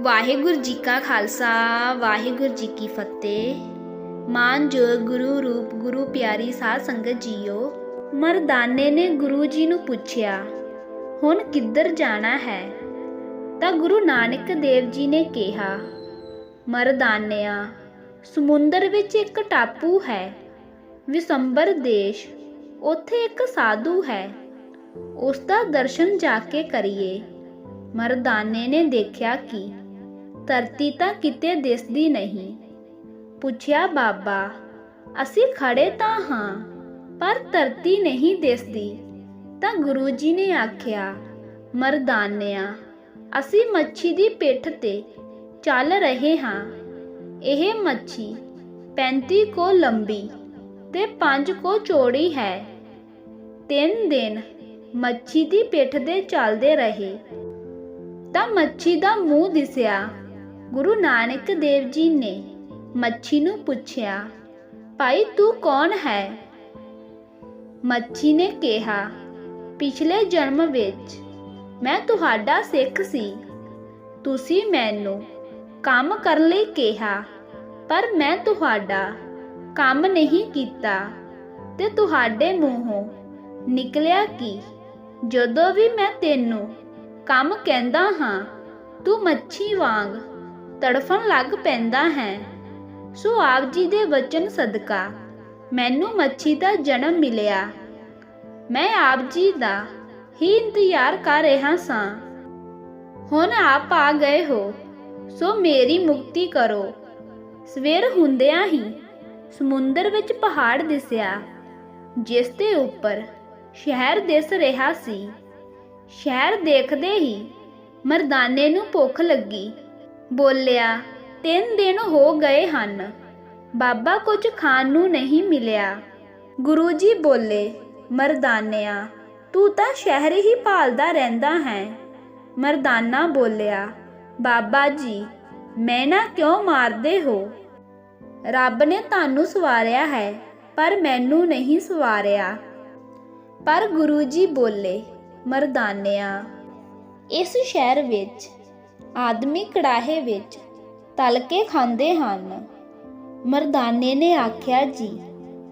ਵਾਹਿਗੁਰੂ ਜੀ ਕਾ ਖਾਲਸਾ, ਵਾਹਿਗੁਰੂ ਜੀ ਕੀ ਫਤਿਹ। ਮਾਨਯੋਗ ਗੁਰੂ ਰੂਪ, ਗੁਰੂ ਪਿਆਰੀ ਸਾਧ ਸੰਗਤ ਜੀਓ, ਮਰਦਾਨੇ ਨੇ ਗੁਰੂ ਜੀ ਨੂੰ ਪੁੱਛਿਆ, ਹੁਣ ਕਿੱਧਰ ਜਾਣਾ ਹੈ? ਤਾਂ ਗੁਰੂ ਨਾਨਕ ਦੇਵ ਜੀ ਨੇ ਕਿਹਾ, ਮਰਦਾਨਿਆ, ਸਮੁੰਦਰ ਵਿੱਚ ਇੱਕ ਟਾਪੂ ਹੈ, ਵਿਸੰਬਰ ਦੇਸ਼, ਉੱਥੇ ਇੱਕ ਸਾਧੂ ਹੈ। ਉਸ ਦਾ ਦਰਸ਼ਨ ਜਾ ਕੇ ਕਰੀਏ। ਮਰਦਾਨੇ ਨੇ ਦੇਖਿਆ ਕਿ ਧਰਤੀ ਤਾਂ ਕਿਤੇ ਦਿਸਦੀ ਨਹੀਂ। ਪੁੱਛਿਆ, ਬਾਬਾ, ਅਸੀਂ ਖੜੇ ਤਾਂ ਹਾਂ, ਪਰ ਧਰਤੀ ਨਹੀਂ ਦਿਸਦੀ। ਤਾਂ ਗੁਰੂ ਜੀ ਨੇ ਆਖਿਆ, ਮਰਦਾਨਿਆ, ਅਸੀਂ ਮੱਛੀ ਦੀ ਪਿੱਠ ਤੇ ਚੱਲ ਰਹੇ ਹਾਂ। ਇਹ ਮੱਛੀ 35 ਕੋ ਲੰਬੀ ਤੇ 5 ਕੋ ਚੌੜੀ ਹੈ। ਤਿੰਨ ਦਿਨ ਮੱਛੀ ਦੀ ਪਿੱਠ ਦੇ ਚੱਲਦੇ ਰਹੇ। ਤਾਂ ਮੱਛੀ ਦਾ ਮੂੰਹ ਦਿਸਿਆ। ਗੁਰੂ ਨਾਨਕ ਦੇਵ ਜੀ ਨੇ ਮੱਛੀ ਨੂੰ ਪੁੱਛਿਆ, ਭਾਈ, ਤੂੰ ਕੌਣ ਹੈ? ਮੱਛੀ ਨੇ ਕਿਹਾ, ਪਿਛਲੇ ਜਨਮ ਵਿੱਚ ਮੈਂ ਤੁਹਾਡਾ ਸਿੱਖ ਸੀ। ਤੁਸੀਂ ਮੈਨੂੰ ਕੰਮ ਕਰਨ ਲਈ ਕਿਹਾ, ਪਰ ਮੈਂ ਤੁਹਾਡਾ ਕੰਮ ਨਹੀਂ ਕੀਤਾ ਤੇ ਤੁਹਾਡੇ ਮੂੰਹੋਂ ਨਿਕਲਿਆ ਕਿ? ਜਦੋਂ ਵੀ ਮੈਂ ਤੈਨੂੰ ਕੰਮ ਕਹਿੰਦਾ ਹਾਂ, ਤੂੰ ਮੱਛੀ ਵਾਂਗ ਤੜਫਣ ਲੱਗ ਪੈਂਦਾ ਹੈ। ਸੋ ਆਪ ਜੀ ਦੇ ਵਚਨ ਸਦਕਾ, ਮੈਨੂੰ ਮੱਛੀ ਦਾ ਜਨਮ ਮਿਲਿਆ। ਮੈਂ ਆਪ ਜੀ ਦਾ ਹੀ ਇੰਤਜ਼ਾਰ ਕਰ ਰਿਹਾ ਸਾਂ। ਹੁਣ ਆਪ ਆ ਗਏ ਹੋ, ਸੋ ਮੇਰੀ ਮੁਕਤੀ ਕਰੋ। ਸਵੇਰ ਹੁੰਦਿਆਂ ਹੀ ਸਮੁੰਦਰ ਵਿੱਚ ਪਹਾੜ ਦਿਸਿਆ, ਜਿਸ ਦੇ ਉੱਪਰ ਸ਼ਹਿਰ ਦਿਸ ਰਿਹਾ ਸੀ। ਸ਼ਹਿਰ ਦੇਖਦੇ ਹੀ ਮਰਦਾਨੇ ਨੂੰ ਭੁੱਖ ਲੱਗੀ। ਬੋਲਿਆ, ਤਿੰਨ ਦਿਨ ਹੋ ਗਏ ਹਨ। ਬਾਬਾ ਕੁਝ ਖਾਣ ਨੂੰ ਨਹੀਂ ਮਿਲਿਆ। ਗੁਰੂ ਜੀ ਬੋਲੇ, ਮਰਦਾਨਿਆ, ਤੂੰ ਤਾਂ ਸ਼ਹਿਰ ਹੀ ਭਾਲਦਾ ਰਹਿੰਦਾ ਹੈ। ਮਰਦਾਨਾ ਬੋਲਿਆ, ਬਾਬਾ ਜੀ, ਮੈਂ ਨਾ ਕਿਉਂ ਮਾਰਦੇ ਹੋ? ਰੱਬ ਨੇ ਤੁਹਾਨੂੰ ਸਵਾਰਿਆ ਹੈ, ਪਰ ਮੈਨੂੰ ਨਹੀਂ ਸਵਾਰਿਆ। ਪਰ ਗੁਰੂ ਜੀ ਬੋਲੇ, ਮਰਦਾਨਿਆ, ਇਸ ਸ਼ਹਿਰ ਵਿੱਚ ਆਦਮੀ ਕੜਾਹੇ ਵਿੱਚ ਤਲ ਕੇ ਖਾਂਦੇ ਹਨ। ਮਰਦਾਨੇ ਨੇ ਆਖਿਆ, ਜੀ,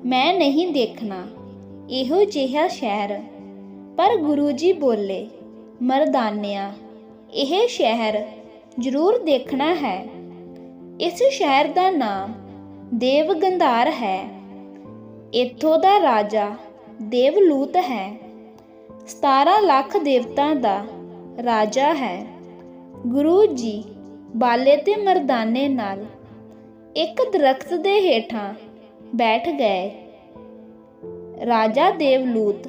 ਮੈਂ ਨਹੀਂ ਦੇਖਣਾ। ਇਹੋ ਜਿਹਾ ਸ਼ਹਿਰ। ਪਰ ਗੁਰੂ ਜੀ ਬੋਲੇ, ਮਰਦਾਨਿਆ, ਇਹ ਸ਼ਹਿਰ ਜ਼ਰੂਰ ਦੇਖਣਾ ਹੈ। ਇਸ ਸ਼ਹਿਰ ਦਾ ਨਾਮ ਦੇਵ ਗੰਧਾਰ ਹੈ। ਇੱਥੋਂ ਦਾ ਰਾਜਾ ਦੇਵਲੂਤ ਹੈ। 17 ਲੱਖ ਦੇਵਤਾ ਦਾ ਰਾਜਾ ਹੈ। ਗੁਰੂ ਜੀ ਬਾਲੇ ਤੇ ਮਰਦਾਨੇ ਨਾਲ ਇੱਕ ਦਰਖਤ ਦੇ ਹੇਠਾਂ ਬੈਠ ਗਏ। ਰਾਜਾ ਦੇਵਲੂਤ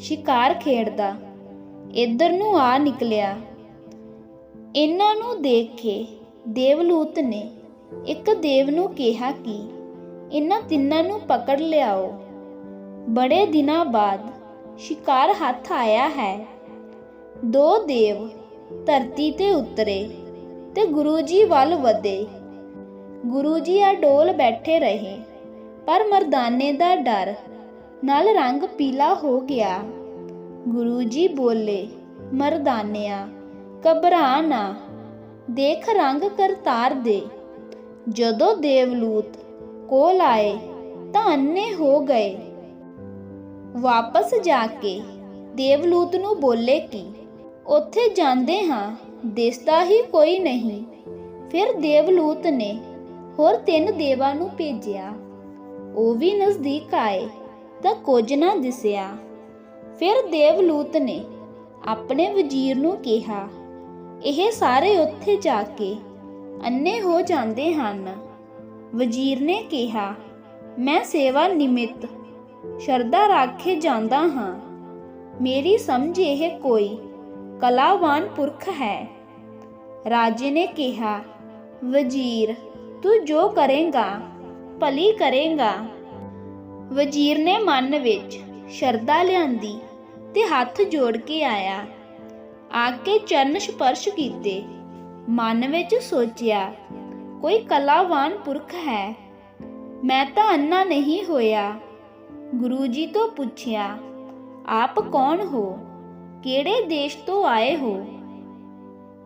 ਸ਼ਿਕਾਰ ਖੇਡਦਾ ਇੱਧਰ ਨੂੰ ਆ ਨਿਕਲਿਆ। ਇਹਨਾਂ ਨੂੰ ਦੇਖ ਕੇ ਦੇਵਲੂਤ ਨੇ ਇੱਕ ਦੇਵ ਨੂੰ ਕਿਹਾ ਕਿ ਇਹਨਾਂ ਤਿੰਨਾਂ ਨੂੰ ਪਕੜ ਲਿਆਓ। ਬੜੇ ਦਿਨਾਂ ਬਾਅਦ ਸ਼ਿਕਾਰ ਹੱਥ ਆਇਆ ਹੈ। ਦੋ ਦੇਵ ਧਰਤੀ ਤੇ ਉਤਰੇ ਤੇ ਗੁਰੂ ਜੀ ਵੱਲ ਵਧੇ। ਗੁਰੂ ਜੀ ਆ ਬੈਠੇ ਰਹੇ, ਪਰ ਮਰਦਾਨੇ ਦਾ ਡਰ ਨਾਲ ਰੰਗ ਪੀਲਾ ਹੋ ਗਿਆ। ਗੁਰੂ ਜੀ ਬੋਲੇ, ਮਰਦਾਨਿਆ, ਘਬਰਾ ਨਾ, ਦੇਖ ਰੰਗ ਕਰਤਾਰ ਦੇ। ਜਦੋਂ ਦੇਵਲੂਤ ਕੋਲ ਆਏ ਤਾਂ ਅੰਨੇ ਹੋ ਗਏ। ਵਾਪਸ ਜਾ ਕੇ ਦੇਵਲੂਤ ਨੂੰ ਬੋਲੇ ਕਿ ਉੱਥੇ ਜਾਂਦੇ ਹਾਂ, ਦਿਸਦਾ ਹੀ ਕੋਈ ਨਹੀਂ। ਫਿਰ ਦੇਵਲੂਤ ਨੇ ਹੋਰ ਤਿੰਨ ਦੇਵਾਂ ਨੂੰ ਭੇਜਿਆ। ਉਹ ਵੀ ਨਜ਼ਦੀਕ ਆਏ ਤਾਂ ਕੁਝ ਨਾ ਦਿਸਿਆ। ਫਿਰ ਦੇਵਲੂਤ ਨੇ ਆਪਣੇ ਵਜ਼ੀਰ ਨੂੰ ਕਿਹਾ, ਇਹ ਸਾਰੇ ਉੱਥੇ ਜਾ ਕੇ ਅੰਨੇ ਹੋ ਜਾਂਦੇ ਹਨ। ਵਜ਼ੀਰ ਨੇ ਕਿਹਾ, ਮੈਂ ਸੇਵਾ ਨਿਮਿਤ ਸ਼ਰਧਾ ਰੱਖੇ ਜਾਂਦਾ ਹਾਂ। ਮੇਰੀ ਸਮਝ ਇਹ ਕੋਈ ਕਲਾਵਾਨ ਪੁਰਖ ਹੈ। ਰਾਜੇ ਨੇ ਕਿਹਾ, ਵਜ਼ੀਰ, ਤੂੰ ਜੋ ਕਰੇਗਾ, ਭਲੀ ਕਰੇਗਾ। ਵਜ਼ੀਰ ਨੇ ਮਨ ਵਿੱਚ ਸ਼ਰਧਾ ਲਿਆਂਦੀ ਤੇ ਹੱਥ ਜੋੜ ਕੇ ਆਇਆ। ਆ ਕੇ ਚਰਨ ਸਪਰਸ਼ ਕੀਤੇ। ਮਨ ਵਿੱਚ ਸੋਚਿਆ, ਕੋਈ ਕਲਾਵਾਨ ਪੁਰਖ ਹੈ। ਮੈਂ ਤਾਂ ਅੰਨਾ ਨਹੀਂ ਹੋਇਆ। ਗੁਰੂ ਜੀ ਤੋਂ ਪੁੱਛਿਆ, ਆਪ ਕੌਣ ਹੋ? ਕਿਹੜੇ ਦੇਸ਼ ਤੋਂ ਆਏ ਹੋ?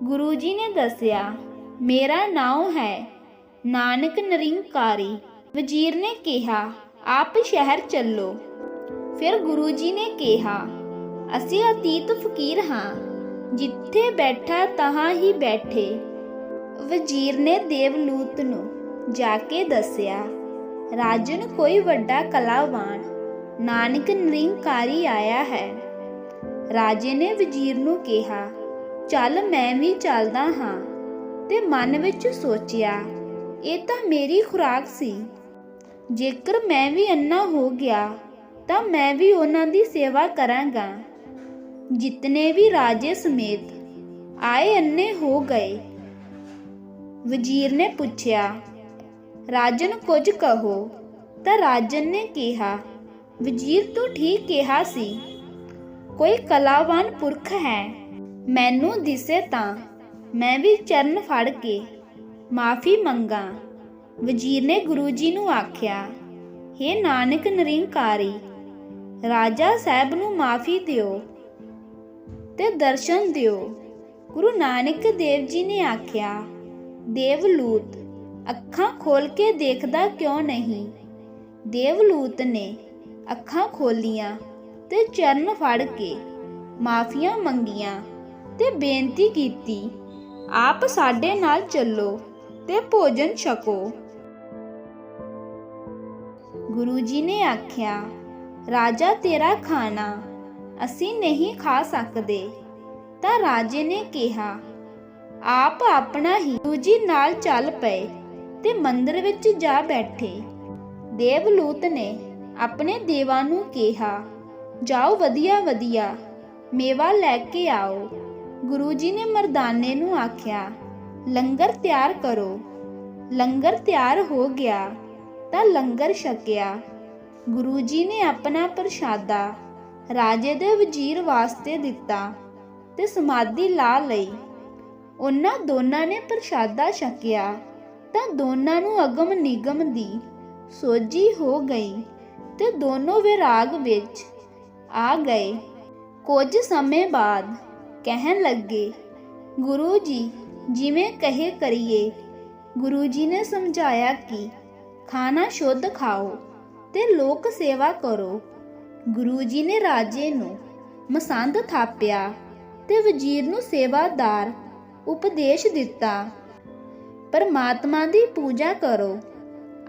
ਗੁਰੂ ਜੀ ਨੇ ਦੱਸਿਆ, ਮੇਰਾ ਨਾਮ ਹੈ, ਨਾਨਕ ਨਿਰੰਕਾਰੀ। ਵਜ਼ੀਰ ਨੇ ਕਿਹਾ, ਆਪ ਸ਼ਹਿਰ ਚੱਲੋ। ਫਿਰ ਗੁਰੂ ਜੀ ਨੇ ਕਿਹਾ, ਅਸੀਂ ਅਤੀਤ ਫਕੀਰ ਹਾਂ, ਜਿੱਥੇ ਬੈਠਾ ਤਹਾਂ ਹੀ ਬੈਠੇ। ਵਜ਼ੀਰ ਨੇ ਦੇਵਲੂਤ ਨੂੰ ਜਾ ਕੇ ਦੱਸਿਆ, ਰਾਜਨ ਕੋਈ ਵੱਡਾ ਕਲਾਵਾਨ, ਨਾਨਕ ਨਿਰੰਕਾਰੀ ਆਇਆ ਹੈ। ਰਾਜੇ ਨੇ ਵਜ਼ੀਰ ਨੂੰ ਕਿਹਾ, ਚੱਲ ਮੈਂ ਵੀ ਚੱਲਦਾ ਹਾਂ। ਤੇ ਮਨ ਵਿੱਚ ਸੋਚਿਆ, ਇਹ ਤਾਂ ਮੇਰੀ ਖੁਰਾਕ ਸੀ। ਜੇਕਰ ਮੈਂ ਵੀ ਅੰਨਾ ਹੋ ਗਿਆ, ਤਾਂ ਮੈਂ ਵੀ ਉਹਨਾਂ ਦੀ ਸੇਵਾ ਕਰਾਂਗਾ। ਜਿਤਨੇ ਵੀ ਰਾਜੇ ਸਮੇਤ ਆਏ ਅੰਨੇ ਹੋ ਗਏ। ਵਜ਼ੀਰ ਨੇ ਪੁੱਛਿਆ, ਰਾਜਨ, ਕੁਝ ਕਹੋ? ਤਾਂ ਰਾਜਨ ਨੇ ਕਿਹਾ, ਵਜ਼ੀਰ ਤੂੰ ਠੀਕ ਕਿਹਾ ਸੀ। ਕੋਈ ਕਲਾਵਾਨ ਪੁਰਖ ਹੈ। ਮੈਨੂੰ ਦਿਸੇ ਤਾਂ ਮੈਂ ਵੀ ਚਰਨ ਫੜ ਕੇ ਮਾਫੀ ਮੰਗਾ। ਵਜ਼ੀਰ ਨੇ ਗੁਰੂ ਜੀ ਨੂੰ ਆਖਿਆ हे ਨਾਨਕ ਨਿਰੰਕਾਰੀ, ਰਾਜਾ ਸਾਹਿਬ ਨੂੰ ਮਾਫੀ ਦਿਓ ਤੇ ਦਰਸ਼ਨ ਦਿਓ। ਗੁਰੂ ਨਾਨਕ ਦੇਵ ਜੀ ਨੇ ਆਖਿਆ, ਦੇਵਲੂਤ, ਅੱਖਾਂ ਖੋਲ ਕੇ ਦੇਖਦਾ ਕਿਉਂ ਨਹੀਂ? ਦੇਵਲੂਤ ਨੇ ਅੱਖਾਂ ਖੋਲੀਆਂ। ਤੇ ਚਰਨ ਫੜ ਕੇ ਮਾਫੀਆਂ ਮੰਗੀਆਂ ਤੇ ਬੇਨਤੀ ਕੀਤੀ, ਆਪ ਸਾਡੇ ਨਾਲ ਚੱਲੋ ਤੇ ਭੋਜਨ ਛਕੋ। ਗੁਰੂ ਜੀ ਨੇ ਆਖਿਆ, ਰਾਜਾ, ਤੇਰਾ ਖਾਣਾ ਅਸੀਂ ਨਹੀਂ ਖਾ ਸਕਦੇ। ਤਾਂ ਰਾਜੇ ਨੇ ਕਿਹਾ, ਆਪ ਆਪਣਾ ਹੀ ਗੁਰੂ ਜੀ ਨਾਲ ਚੱਲ ਪਏ ਤੇ ਮੰਦਰ ਵਿੱਚ ਜਾ ਬੈਠੇ। ਦੇਵਲੂਤ ਨੇ ਆਪਣੇ ਦੇਵਾਂ ਨੂੰ ਕਿਹਾ ਜਾਓ ਵਧੀਆ ਵਧੀਆ। ਮੇਵਾ ਲੈ ਕੇ ਆਓ। ਗੁਰੂ ਜੀ ਨੇ ਮਰਦਾਨੇ ਨੂੰ ਆਖਿਆ, ਲੰਗਰ ਤਿਆਰ ਕਰੋ। ਲੰਗਰ ਤਿਆਰ ਹੋ ਗਿਆ, ਤਾਂ ਲੰਗਰ ਛਕਿਆ। ਗੁਰੂ ਜੀ ਨੇ ਆਪਣਾ ਪ੍ਰਸ਼ਾਦਾ ਰਾਜੇ ਦੇ ਵਜ਼ੀਰ ਵਾਸਤੇ ਦਿੱਤਾ ਤੇ ਸਮਾਧੀ ਲਾ ਲਈ। ਉਹਨਾਂ ਦੋਨਾਂ ਨੇ ਪ੍ਰਸ਼ਾਦਾ ਛਕਿਆ, ਤਾਂ ਦੋਨਾਂ ਨੂੰ ਅਗਮ ਨਿਗਮ ਦੀ ਸੋਝੀ ਹੋ ਗਈ ਤੇ ਦੋਨੋਂ ਵਿਰਾਗ ਵਿੱਚ ਆ ਗਏ। ਕੁਝ ਸਮੇਂ ਬਾਅਦ ਕਹਿਣ ਲੱਗੇ, ਗੁਰੂ ਜੀ, ਜਿਵੇਂ ਕਹੇ ਕਰੀਏ, ਗੁਰੂ ਜੀ ਨੇ ਸਮਝਾਇਆ ਕਿ ਖਾਣਾ ਸ਼ੁੱਧ ਖਾਓ ਤੇ ਲੋਕ ਸੇਵਾ ਕਰੋ। ਗੁਰੂ ਜੀ ਨੇ ਰਾਜੇ ਨੂੰ ਮਸੰਦ ਥਾਪਿਆ ਤੇ ਵਜ਼ੀਰ ਨੂੰ ਸੇਵਾਦਾਰ ਉਪਦੇਸ਼ ਦਿੱਤਾ। ਪਰਮਾਤਮਾ ਦੀ ਪੂਜਾ ਕਰੋ,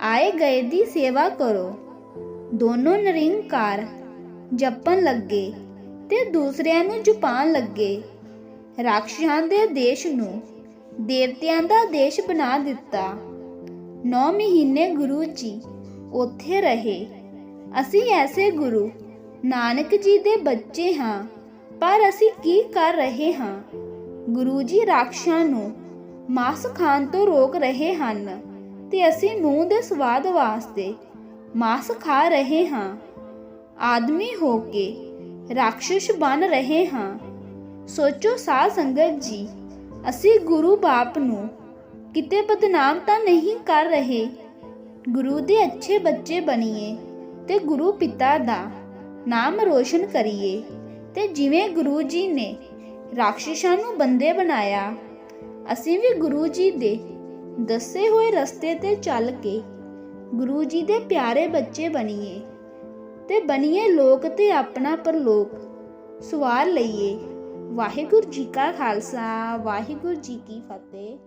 ਆਏ ਗਏ ਦੀ ਸੇਵਾ ਕਰੋ। ਦੋਨੋਂ ਨਿਰੰਕਾਰ ਜਪਣ ਲੱਗੇ ਤੇ ਦੂਸਰਿਆਂ ਨੂੰ ਜਪਾਣ ਲੱਗੇ। ਰਾਖਸ਼ਾਂ ਦੇ ਦੇਸ਼ ਨੂੰ ਦੇਵਤਿਆਂ ਦਾ ਦੇਸ਼ ਬਣਾ ਦਿੱਤਾ। 9 ਮਹੀਨੇ ਗੁਰੂ ਜੀ ਉੱਥੇ ਰਹੇ। ਅਸੀਂ ਐਸੇ ਗੁਰੂ, ਨਾਨਕ ਜੀ ਦੇ ਬੱਚੇ ਹਾਂ, ਪਰ ਅਸੀਂ ਕੀ ਕਰ ਰਹੇ ਹਾਂ? ਗੁਰੂ ਜੀ ਰਾਖਸ਼ਾਂ ਨੂੰ ਮਾਸ ਖਾਣ ਤੋਂ ਰੋਕ ਰਹੇ ਹਨ ਤੇ ਅਸੀਂ ਮੂੰਹ ਦੇ ਸਵਾਦ ਵਾਸਤੇ ਮਾਸ ਖਾ ਰਹੇ ਹਾਂ। ਆਦਮੀ ਹੋ ਕੇ ਰਾਖਸ਼ ਬਣ ਰਹੇ ਹਾਂ। ਸੋਚੋ ਸਾਧ ਸੰਗਤ ਜੀ, ਅਸੀਂ ਗੁਰੂ ਬਾਪ ਨੂੰ ਕਿਤੇ ਬਦਨਾਮ ਤਾਂ ਨਹੀਂ ਕਰ ਰਹੇ। ਗੁਰੂ ਦੇ ਅੱਛੇ ਬੱਚੇ ਬਣੀਏ ਤੇ ਗੁਰੂ ਪਿਤਾ ਦਾ ਨਾਮ ਰੋਸ਼ਨ ਕਰੀਏ ਤੇ ਜਿਵੇਂ ਗੁਰੂ ਜੀ ਨੇ ਰਾਖਸ਼ਾਂ ਨੂੰ ਬੰਦੇ ਬਣਾਇਆ, ਅਸੀਂ ਵੀ ਗੁਰੂ ਜੀ ਦੇ ਦੱਸੇ ਹੋਏ ਰਸਤੇ ਤੇ ਚੱਲ ਕੇ ਗੁਰੂ ਜੀ ਦੇ ਪਿਆਰੇ ਬੱਚੇ ਬਣੀਏ। ਤੇ ਬਣੀਏ ਲੋਕ ਤੇ ਆਪਣਾ ਪਰਲੋਕ। ਸਵਾਰ ਲਈਏ। ਵਾਹਿਗੁਰੂ ਜੀ ਕਾ ਖਾਲਸਾ, ਵਾਹਿਗੁਰੂ ਜੀ ਕੀ ਫਤਿਹ।